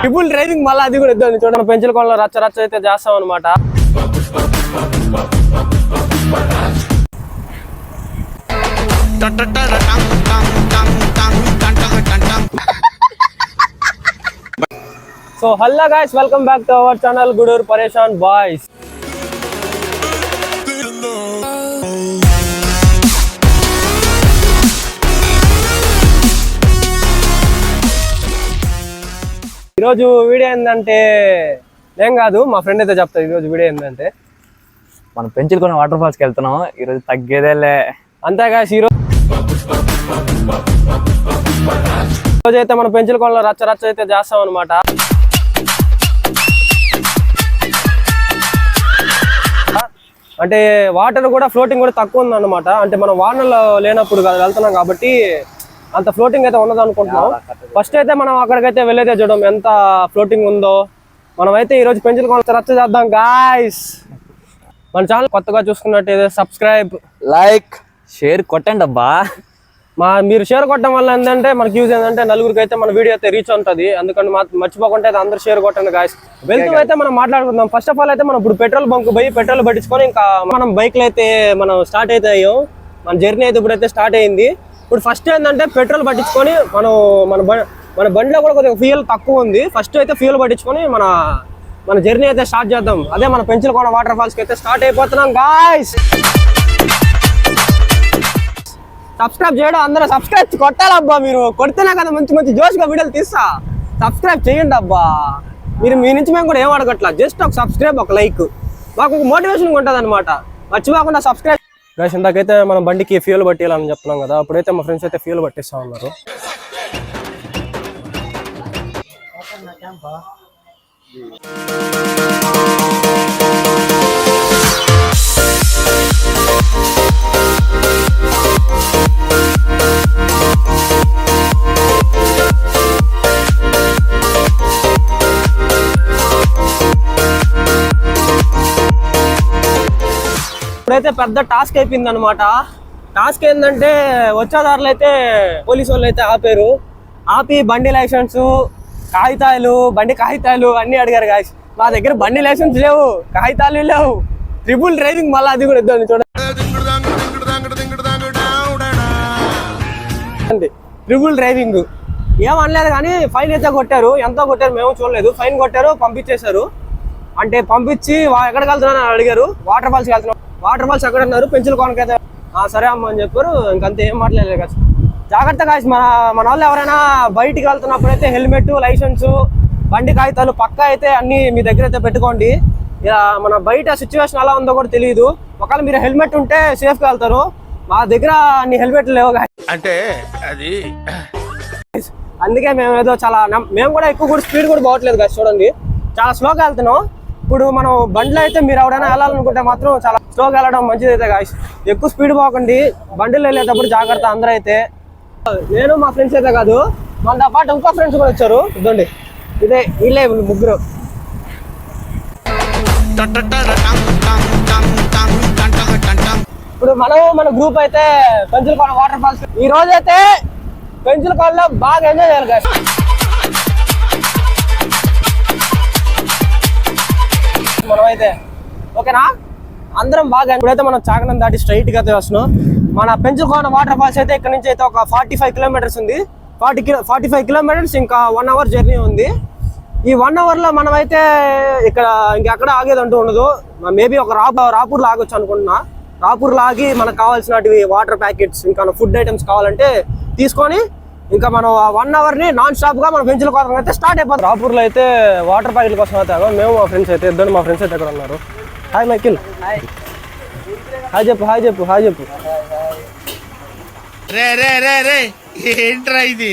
Triple driving మళ్ళీ అది కూడా ఇద్దాం. చూడండి పెంచుల కొండలో రచ్చ రచ్చ అయితే చేస్తాం అనమాట so hello guys welcome back to our channel Gudur Pareshan boys ఈరోజు వీడియో ఏంటంటే ఏం కాదు మా ఫ్రెండ్ అయితే చెప్తారు ఈరోజు వీడియో ఏంటంటే మనం పెంచులు కొన్ని వాటర్ ఫాల్స్కి వెళ్తున్నాం. ఈరోజు తగ్గేదేలే. అంతేగా ఈరోజు రోజు అయితే మనం పెంచుల కొండలో రచ్చ రచ్చ అయితే చేస్తాం అనమాట అంటే వాటర్ కూడా ఫ్లోటింగ్ కూడా తక్కువ ఉంది అనమాట అంటే మనం వానలో లేనప్పుడు వెళ్తున్నాం కాబట్టి అంత ఫ్లోటింగ్ అయితే ఉన్నది అనుకుంటున్నాం. ఫస్ట్ అయితే మనం అక్కడికైతే వెళ్ళేదే చూడడం ఎంత ఫ్లోటింగ్ ఉందో. మనం అయితే ఈ రోజు పెంచుల కొండ రచ్చ చేద్దాం గాయస్ మన ఛానల్ కొత్తగా చూసుకున్నట్టయితే సబ్స్క్రైబ్ లైక్ షేర్ కొట్టండి అబ్బా. మా మీరు షేర్ కొట్టడం వల్ల ఏంటంటే మనకి యూజ్ ఏంటంటే నలుగురికి అయితే మన వీడియో అయితే రీచ్ ఉంటుంది. అందుకని మా- మర్చిపోకుండా అయితే అందరూ షేర్ కొట్టండి గాయస్ వెళ్తూ అయితే మనం మాట్లాడుకుందాం. ఫస్ట్ ఆఫ్ ఆల్ అయితే మనం ఇప్పుడు పెట్రోల్ బంక్ పోయి పెట్రోల్ పట్టించుకొని ఇంకా మనం బైక్లో అయితే మనం స్టార్ట్ అయితే అయ్యాం. మన జర్నీ అయితే ఇప్పుడు అయితే స్టార్ట్ అయింది. ఇప్పుడు ఫస్ట్ ఏంటంటే పెట్రోల్ పట్టించుకొని మనం మన బ- మన బండిలో కూడా కొద్దిగా ఫ్యూయల్ తక్కువ ఉంది. ఫస్ట్ అయితే ఫ్యూయల్ పట్టించుకొని మన మన జర్నీ అయితే స్టార్ట్ చేద్దాం. అదే మన పెంచులకోన వాటర్ ఫాల్స్కి అయితే స్టార్ట్ అయిపోతున్నాం గాయస్ సబ్స్క్రైబ్ చేయడం అందరూ సబ్స్క్రైబ్ కొట్టాలబ్బా మీరు. కొడితేనే కదా మంచి మంచి జోష్గా వీడియోలు తీస్తా. సబ్స్క్రైబ్ చేయండి అబ్బా. మీరు మీ నుంచి మేము కూడా ఏం అడగట్లా? జస్ట్ ఒక సబ్స్క్రైబ్ ఒక లైక్ మాకు ఒక మోటివేషన్ ఉంటుంది అనమాట మర్చిపోకుండా సబ్స్క్రైబ్ గైస్ ఇందాకైతే మనం బండికి ఫ్యూల్ పట్టేయాలని చెప్తున్నాం కదా అప్పుడైతే మా ఫ్రెండ్స్ అయితే ఫ్యూల్ పట్టిస్తా ఉన్నారు. ఇప్పుడైతే పెద్ద టాస్క్ అయిపోయింది అనమాట టాస్క్ ఏంటంటే వచ్చేదారులు అయితే పోలీసు వాళ్ళు అయితే ఆపారు. ఆపి బండి లైసెన్స్ కాగితాలు బండి కాగితాలు అన్ని అడిగారు గాయస్ మా దగ్గర బండి లైసెన్స్ లేవు కాగితాలు లేవు. ట్రిపుల్ డ్రైవింగ్ మళ్ళీ అది కూడా ఇద్దాం చూడండి ట్రిపుల్ డ్రైవింగ్ ఏమనలేదు కానీ ఫైన్ అయితే కొట్టారు. ఎంతో కొట్టారు మేము చూడలేదు. ఫైన్ కొట్టారు పంపించేశారు. అంటే పంపించి ఎక్కడికి వెళ్తున్నా అని అడిగారు వాటర్ ఫాల్స్కి వెళ్తున్నాం. వాటర్ ఫాల్స్ ఎక్కడ ఉన్నారు పెంచుల కొనకైతే. "ఆ, సరే అమ్మ అని చెప్పారు. ఇంకంతే ఏం మాట్లాడలేదు కదా. జాగ్రత్త కాసి మన మన వాళ్ళు ఎవరైనా బయటికి వెళ్తున్నప్పుడు అయితే హెల్మెట్ లైసెన్స్ బండి కాగితాలు పక్కా అయితే అన్ని మీ దగ్గర అయితే పెట్టుకోండి. ఇలా మన బయట సిచ్యువేషన్ ఎలా ఉందో కూడా తెలియదు ఒకవేళ మీరు హెల్మెట్ ఉంటే సేఫ్గా వెళ్తారు. మా దగ్గర అన్ని హెల్మెట్లు లేవు. అంటే అది అందుకే మేము ఏదో చాలా మేము కూడా ఎక్కువ కూడా స్పీడ్ కూడా పోవట్లేదు కదా చూడండి. చాలా స్లోగా వెళ్తున్నాం. ఇప్పుడు మనం బండిలో అయితే మీరు ఎవరైనా వెళ్ళాలనుకుంటే మాత్రం చాలా స్లోగా వెళ్ళడం మంచిది అయితే గాయస్ ఎక్కువ స్పీడ్ పోకండి. బండిలో వెళ్ళేటప్పుడు జాగ్రత్త అందరూ అయితే నేను మా ఫ్రెండ్స్ అయితే కాదు మనతో పాటు ఇంకో ఫ్రెండ్స్ కూడా వచ్చారు. ఇదండి ఇదే వీళ్ళే ముగ్గురు. ఇప్పుడు మనం మన గ్రూప్ అయితే పెంచులకొండ వాటర్ ఫాల్స్ ఈ రోజు అయితే పెంచులకొండలో బాగా ఎంజాయ్ చేయాలి మనమైతే. ఓకేనా? అందరం బాగా ఇప్పుడైతే మనం చాకనం దాటి స్ట్రైట్గా అయితే వస్తున్నాం. మన పెంచుకోన వాటర్ ఫాల్స్ అయితే ఇక్కడ నుంచి అయితే ఒక ఫార్టీ ఫైవ్ కిలోమీటర్స్ ఉంది. Forty kilo forty five kilometres ఇంకా వన్ అవర్ జర్నీ ఉంది. ఈ వన్ అవర్లో మనం అయితే ఇక్కడ ఇంకెక్కడ ఆగేది అంటూ ఉండదు. మేబీ ఒక రా రాపూర్లో ఆగొచ్చు అనుకుంటున్నా. రాపూర్లో ఆగి మనకు కావాల్సినటివి వాటర్ ప్యాకెట్స్ ఇంకా ఫుడ్ ఐటమ్స్ కావాలంటే తీసుకొని ఇంకా మనం వన్ అవర్ని నాన్ స్టాప్గా మన పెంచుల కోసం అయితే స్టార్ట్ అయిపోతుంది రాపూర్లో అయితే వాటర్ ప్యాకెట్ కోసం అయితే ఆగాం. మేము మా ఫ్రెండ్స్ అయితే ఇద్దరు మా ఫ్రెండ్స్ అయితే అక్కడ ఉన్నారు. హాయ్ మైకిల్ హాయ్ చెప్పు హాయ్ చెప్పు హాయ్ చెప్పు. రే రే రే రే. ఏంట్రా ఇది?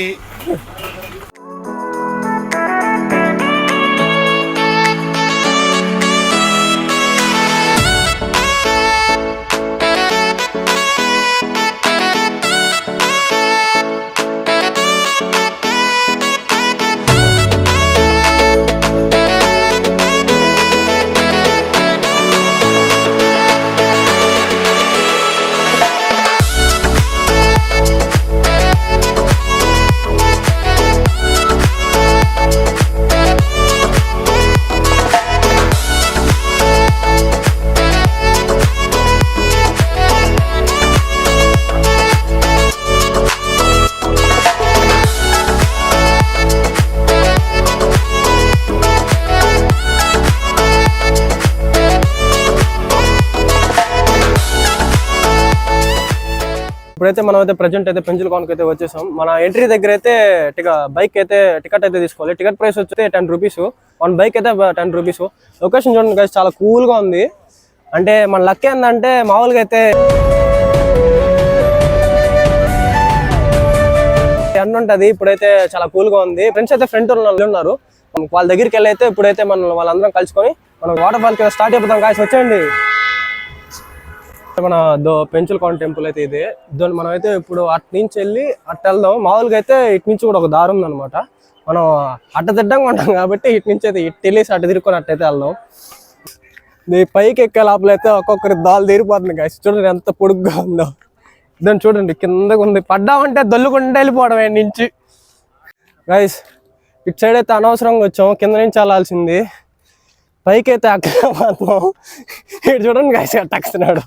ఇప్పుడైతే మనం అయితే ప్రజెంట్ అయితే పెంచుల కోనకి అయితే వచ్చేసాం. మన ఎంట్రీ దగ్గర అయితే టిక బైక్ అయితే టికెట్ అయితే తీసుకోవాలి. టికెట్ ప్రైస్ వచ్చి టెన్ రూపీస్ వన్ బైక్ అయితే టెన్ రూపీస్ లొకేషన్ చూడండి guys చాలా కూల్గా గా ఉంది. అంటే మన లక్ ఏంటంటే మామూలుగా అయితే ఎండ ఉంటుంది. ఇప్పుడైతే చాలా కూల్గా ఉంది. ఫ్రెండ్స్ అయితే ఫ్రెండ్ ఉన్నారు. వాళ్ళ దగ్గరికి వెళ్ళి అయితే ఇప్పుడైతే మనం వాళ్ళందరం కలుసుకొని మనం వాటర్ ఫాల్ కింద స్టార్ట్ అయిపోతాం. కాసి వచ్చేయండి. మన దో పెంచుల టెంపుల్ అయితే ఇది. దాన్ని మనం అయితే ఇప్పుడు అటు నుంచి వెళ్ళి అట్ట వెళ్దాం మామూలుగా అయితే ఇటు నుంచి కూడా ఒక దారి అనమాట మనం అట్ట తిడ్డంగా ఉంటాం కాబట్టి ఇటు నుంచి అయితే ఇటు వెళ్ళేసి అటు తిరుక్కొని అట్టయితే వెళ్దాం. ఈ పైకి ఎక్కే లోపల అయితే ఒక్కొక్కరి దాలు తీరిపోతుంది గాయస్ చూడండి ఎంత పొడుగ్గా ఉందో. దాన్ని చూడండి కిందకు ఉంది. పడ్డామంటే దొల్లుకుంటే వెళ్ళిపోవడం ఈ నుంచి. గైస్ ఇటు సైడ్ అయితే అనవసరంగా వచ్చాం. కింద నుంచి వెళ్ళాల్సింది. పైకి అయితే అక్కడ మాత్రం. ఇటు చూడండి గైస్ అట్టక్కుతున్నాడు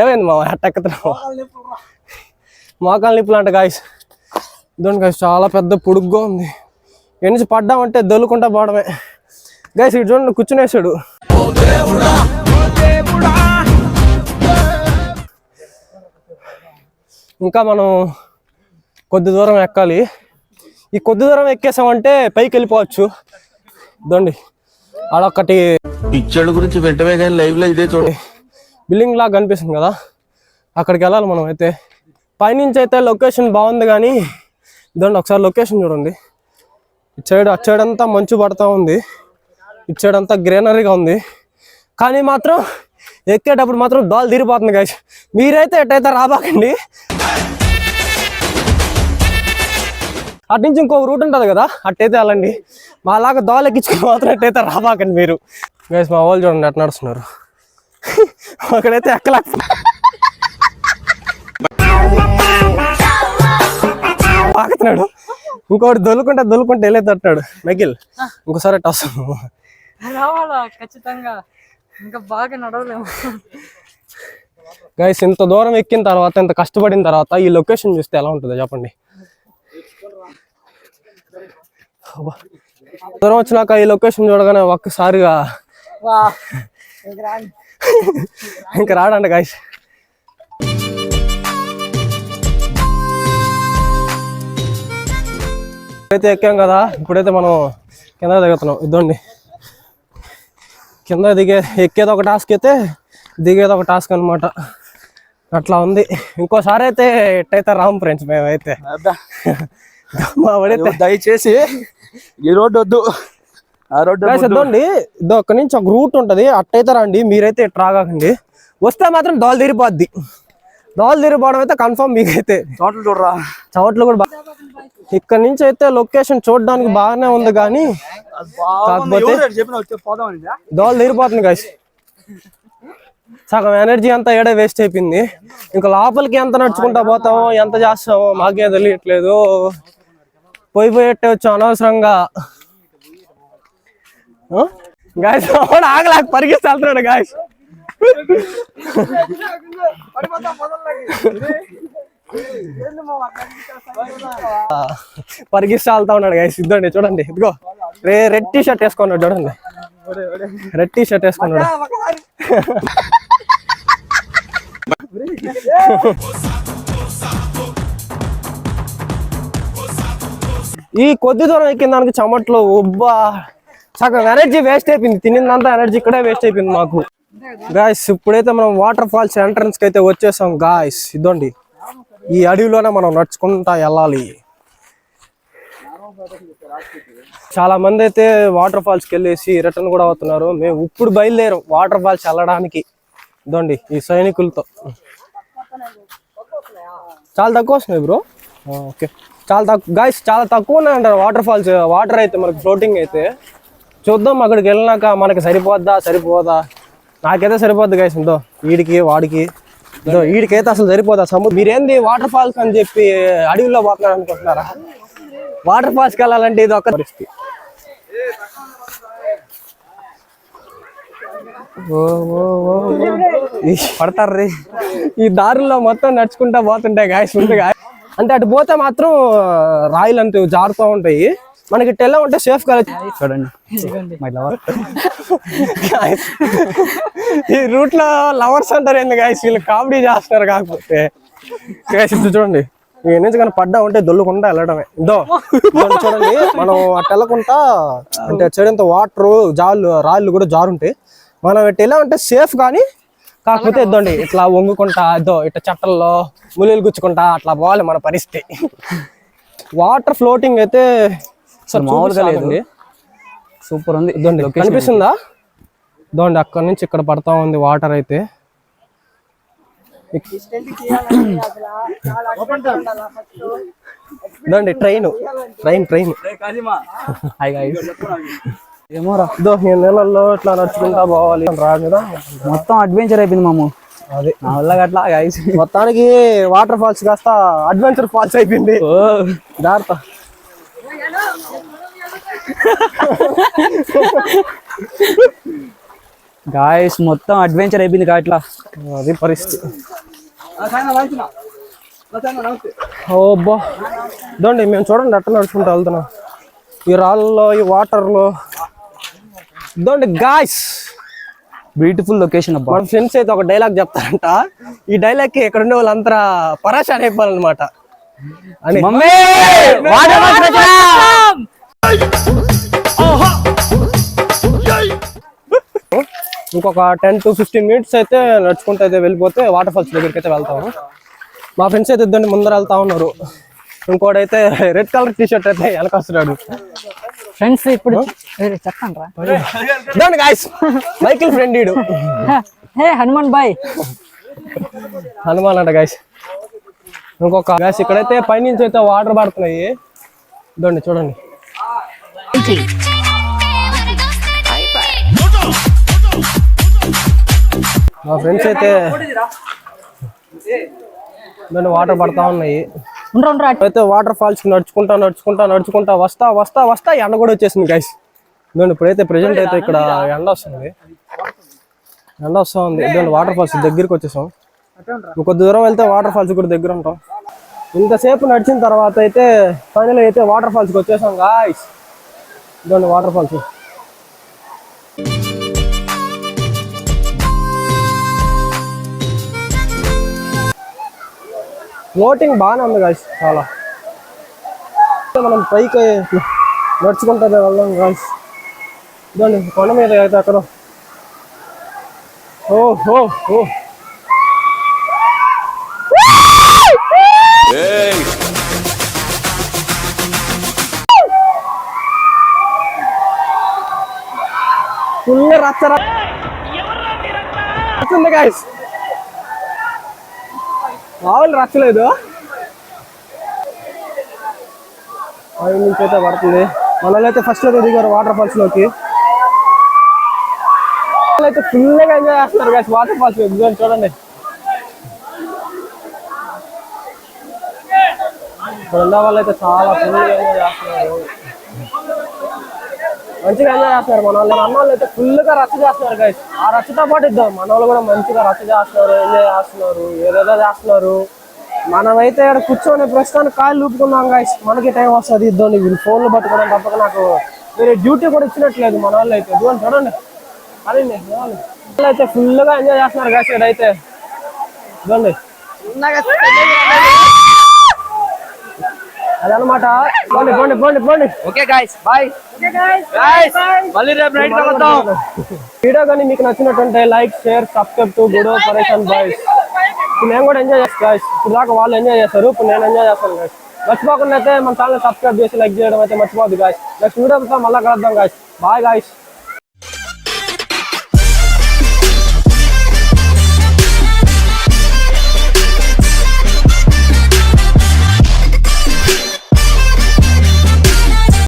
ఏమైంది మా అట్టెక్కుతున్నావు మోకాలు నిప్పులు అంట గాయస్ ఇదండి గాయస్ చాలా పెద్ద పొడుగ్గా ఉంది. ఇక్కడి పడ్డామంటే దొల్లుకుంటా పోవడమే. గాయస్ ఇటు చూడండి కూర్చునేసాడు ఇంకా మనం కొద్ది దూరం ఎక్కాలి. ఈ కొద్ది దూరం ఎక్కేసామంటే పైకి వెళ్ళిపోవచ్చు. ఇదండి ఆడొక్కటి పిచ్చోళ్ళ గురించి వెంటనే కానీ లైవ్లో ఇదే చూడ బిల్డింగ్ లాగా కనిపిస్తుంది కదా. అక్కడికి వెళ్ళాలి మనం అయితే. పైనుంచి అయితే లొకేషన్ బాగుంది కానీ ఇదండి ఒకసారి లొకేషన్ చూడండి. ఇటు సైడ్ అటు సైడ్ అంతా మంచు పడతా ఉంది. ఇటు సైడ్ అంతా గ్రీనరీగా ఉంది. కానీ మాత్రం ఎక్కేటప్పుడు మాత్రం దోలు తీరిపోతుంది గాయస్ మీరైతే ఎట్టయితే రాబాకండి. అటు నుంచి ఇంకో రూట్ ఉంటుంది కదా అట్టయితే వెళ్ళండి. మాలాగా దోలు ఎక్కించుకుని మాత్రం ఎట్టయితే రాబాకండి మీరు. గైస్ మా వాళ్ళు చూడండి అట్లా నడుస్తున్నారు. ఒకడైతే ఎక్కలే. పాకుతున్నాడు ఇంకోటి దొల్లుకుంటే దొల్లుకుంటే వెళ్ళే తట్టాడు మెగిల్. ఇంకోసారి అట్ట వస్తాము రావాలా? ఖచ్చితంగా. ఇంకా బాగా నడవలేము. గైస్ ఇంత దూరం ఎక్కిన తర్వాత ఇంత కష్టపడిన తర్వాత ఈ లొకేషన్ చూస్తే ఎలా ఉంటుందో చెప్పండి అబ్బా. దూరం వచ్చినాక ఈ లొకేషన్ చూడగానే ఒక్కసారిగా ఇంకా రాండి. ఇంకా రాడంట గాయస్ అయితే ఎక్కాం కదా ఇప్పుడైతే మనం కింద దిగుతున్నాం. ఇద్దండి కింద దిగే ఎక్కేది ఒక టాస్క్ అయితే దిగేది ఒక టాస్క్ అన్నమాట. అట్లా ఉంది. ఇంకోసారి అయితే ఎట్టయితే రామ్ ఫ్రెండ్స్ మేమైతే. మా దయచేసి ఈ రోడ్డు వద్దు. ఆ రోడ్డు ఇద్దండి ఇదో అక్కడి నుంచి ఒక రూట్ ఉంటది. అట్టయితే రండి. మీరైతే ఇటు రాగాకండి. వస్తే మాత్రం దోలు తీరిపోద్ది. దోలు తీరిపోవడం అయితే కన్ఫర్మ్ మీకైతే. చోట్లు చూడరా. చవట్లు కూడా ఇక్కడ నుంచి అయితే లొకేషన్ చూడడానికి బాగానే ఉంది కానీ కాకపోతే దోలు తీరిపోతుంది గాయస్ సగం ఎనర్జీ అంతా ఏడే వేస్ట్ అయిపోయింది. ఇంకా లోపలికి ఎంత నడుచుకుంటా పోతామో ఎంత చేస్తామో మాకే తెలియట్లేదు. పోయి పోయేట్టే వచ్చాం అనవసరంగా? గాయస్ ఆగలేక పరిగెత్తి వెళ్తున్నాడు గాయస్ పరిగిస్తా వెళ్తా ఉన్నాడు గాయస్ ఇద్దండి చూడండి ఇదిగో. రే రెడ్ టీ షర్ట్ వేసుకున్నాడు చూడండి. రెడ్ టీ షర్ట్ వేసుకున్నాడు ఈ కొద్ది దూరం ఎక్కిన దానికి చెమట్లో ఉబ్బా. సగం ఎనర్జీ వేస్ట్ అయిపోయింది. తినిందంతా ఎనర్జీ ఇక్కడే వేస్ట్ అయిపోయింది మాకు. గాయస్ ఇప్పుడైతే మనం వాటర్ ఫాల్స్ ఎంట్రన్స్కి అయితే వచ్చేసాం. గాయస్ ఇదండి. ఈ అడవిలోనే మనం నడుచుకుంటా వెళ్ళాలి. చాలా మంది అయితే వాటర్ ఫాల్స్కి వెళ్ళేసి రిటర్న్ కూడా అవుతున్నారు. మేము ఇప్పుడు బయలుదేరం వాటర్ ఫాల్స్ వెళ్ళడానికి. ఇదండి ఈ సైనికులతో. చాలా తక్కువ వస్తున్నాయి బ్రో. ఓకే. చాలా తక్కువ గాయస్ చాలా తక్కువ ఉన్నాయంటారు వాటర్ ఫాల్స్ వాటర్ అయితే మనకు ఫ్లోటింగ్ అయితే. చూద్దాం అక్కడికి వెళ్ళినాక మనకి సరిపోద్దా సరిపోదా? నాకైతే సరిపోద్ది గాయస్ ఉందో వీడికి వాడికి. ఇదో వీడికైతే అసలు సరిపోదా? సముద్రం మీరేంది వాటర్ ఫాల్స్ అని చెప్పి అడవిలో పోతున్నారు అనుకుంటున్నారా? వాటర్ ఫాల్స్కి వెళ్ళాలంటే ఇది ఒక పరిస్థితి. పడతారు రీ. ఈ ఈ దారుల్లో మొత్తం నడుచుకుంటా పోతుంటాయి గాయస్ ముందుగా. అంటే అటు పోతే మాత్రం రాయిలు అంతా జారుతూ ఉంటాయి. మనకి ఎలా ఉంటే సేఫ్గా చూడండి. మై లవర్ Guys, ఈ రూట్లో లవర్స్ అంటారు ఏంది గాయస్ వీళ్ళు కామెడీ చేస్తున్నారు కాకపోతే. గాయస్ చూడండి. నుంచి కానీ పడ్డా ఉంటే దొల్లుకుంటా వెళ్ళడమే. ఇదో చూడండి. మనం అట్ట వెళ్ళకుండా అంటే చెడంత వాటర్ జాళ్ళు రాళ్ళు కూడా జారుంటాయి మనం ఎలా ఉంటే సేఫ్ కానీ కాకపోతే ఇద్దండి ఇట్లా వంగుకుంటా ఇదో ఇట్లా చట్టల్లో ముళ్ళు గుచ్చుకుంటా అట్లా పోవాలి మన పరిస్థితి. వాటర్ ఫ్లోటింగ్ అయితే అసలు మామూలుగా లేదు. చూపిస్తానండి. సూపర్ ఉంది. ఇదండి కనిపిస్తుందా? ఇదండి అక్కడ నుంచి ఇక్కడ పడతా ఉంది వాటర్ అయితే. ఇదండి train. Train train. Hi guys ఏమోరా. ఇదో ఈ నెలల్లో ఇట్లా నడుచుకుంటా పోవాలి. రా మీద. మొత్తం అడ్వెంచర్ అయిపోయింది మాము అది. నా వల్ల అట్లా గాయస్ మొత్తానికి వాటర్ ఫాల్స్ కాస్త అడ్వెంచర్ ఫాల్స్ అయిపోయింది. జాగ్రత్త. గాయస్ మొత్తం అడ్వెంచర్ అయిపోయింది కా ఇట్లా. అది పరిస్థితి. ఓబ్బా ఇదండి మేము చూడండి అట్ట నడుచుకుంటూ వెళ్తున్నాం. ఈ రాళ్ళలో ఈ వాటర్లో ఇదండి గాయస్ బ్యూటిఫుల్ లొకేషన్ అబ్బా. మన ఫ్రెండ్స్ అయితే ఒక డైలాగ్ చెప్తారంట. ఈ డైలాగ్కి ఇక్కడ ఉండే వాళ్ళంతా పరాశాన్ అయిపోవాలన్నమాట అని! ఇంకొక టెన్ టు ఫిఫ్టీన్ మినిట్స్ అయితే నడుచుకుంటూ అయితే వెళ్ళిపోతే వాటర్ ఫాల్స్ దగ్గరికి అయితే వెళ్తాము. మా ఫ్రెండ్స్ అయితే ఇద్దరిని ముందర వెళ్తా ఉన్నారు. ఇంకోడైతే రెడ్ కలర్ టీ షర్ట్ అయితే వెనకొస్తున్నాడు ఫ్రెండ్స్ ఇప్పుడు చెప్పండి రా ఇదండి గాయస్ మైకిల్ ఫ్రెండ్ ఈడు హే హనుమాన్ బాయ్ హనుమాన్ అంట గాయస్ ఇంకొక గాయస్ ఇక్కడైతే పైనుంచి అయితే వాటర్ పడుతున్నాయి ఇదండి చూడండి మా ఫ్రెండ్స్ అయితే వాటర్ పడతా ఉన్నాయి అయితే వాటర్ ఫాల్స్ నడుచుకుంటా నడుచుకుంటా నడుచుకుంటా వస్తా వస్తా వస్తా ఎండ కూడా వచ్చేసింది గైస్ ఇదండి ఇప్పుడైతే ప్రెజెంట్ అయితే ఇక్కడ ఎండ వస్తుంది. ఎండ వస్తా ఉంది ఇదండి వాటర్ ఫాల్స్ దగ్గరికి వచ్చేసాం. ఇంకొద్ది దూరం వెళ్తే వాటర్ ఫాల్స్ కూడా దగ్గర ఉంటాం. ఇంతసేపు నడిచిన తర్వాత అయితే ఫైనల్ అయితే వాటర్ ఫాల్స్కి వచ్చేసాం గాయస్ ఇదండి వాటర్ ఫాల్స్ ఫ్లోటింగ్ బాగానే ఉంది గాయస్ చాలా. మనం పైకి నడుచుకుంటా వెళ్దాం గాయస్ ఇదండి కొండ మీద అయితే అక్కడ. ఓ ఓ ఓ. ఫుల్ రచ్చ రచ్చింది గాయస్ మామూలు రచ్చలేదు నుంచి అయితే పడుతుంది. మనలో అయితే ఫస్ట్ అయితే దిగారు వాటర్ ఫాల్స్లోకి. అయితే ఫుల్గా ఎంజాయ్ చేస్తున్నారు గాయస్ వాటర్ ఫాల్స్ చూడండి. ఇక్కడ వాళ్ళు అయితే చాలా ఫుల్గా ఎంజాయ్ చేస్తున్నారు. మంచిగా ఎంజాయ్ చేస్తున్నారు. మన వాళ్ళు అన్న వాళ్ళు అయితే ఫుల్గా రచ్చ చేస్తున్నారు గైస్ ఆ రచ్చతో పాటు ఇద్దాం. మన వాళ్ళు కూడా మంచిగా రచ్చ చేస్తున్నారు ఎంజాయ్ చేస్తున్నారు ఏదేదో చేస్తున్నారు. మనమైతే ఇక్కడ కూర్చొని ప్రస్తుతానికి కాళ్ళు ఊపుకున్నాం గైస్ మనకి టైం వస్తుంది ఇద్దాం. వీళ్ళు ఫోన్లు పట్టుకోవడం తప్పక నాకు మీరు డ్యూటీ కూడా ఇచ్చినట్లేదు మన వాళ్ళు అయితే. ఇదిగోండి చూడండి. అదే వాళ్ళు అయితే ఫుల్గా ఎంజాయ్ చేస్తున్నారు గైస్ ఇక్కడైతే. ఇదిగోండి. అదనమాట పోండి పోండి పోండి పోండి. ఓకే గాయ్స్ బాయ్ మళ్ళీ రేపు నైట్ కలుద్దాం. వీడియో కానీ మీకు నచ్చినట్టుంటే లైక్ షేర్ సబ్స్క్రైబ్ టు గుడ్ పరేషన్ బాయ్స్ నేను కూడా ఎంజాయ్ చేస్తాను గాయస్ ఇప్పుడు దాకా వాళ్ళు ఎంజాయ్ చేస్తారు ఇప్పుడు నేను ఎంజాయ్ చేస్తాను గాయస్ మర్చిపోకుండా అయితే మన ఛానల్ సబ్స్క్రైబ్ చేసి లైక్ చేయడం అయితే మర్చిపోద్దు గాయస్ నెక్స్ట్ వీడియోతో మళ్ళీ కలుద్దాం గాయస్ బాయ్ గాయస్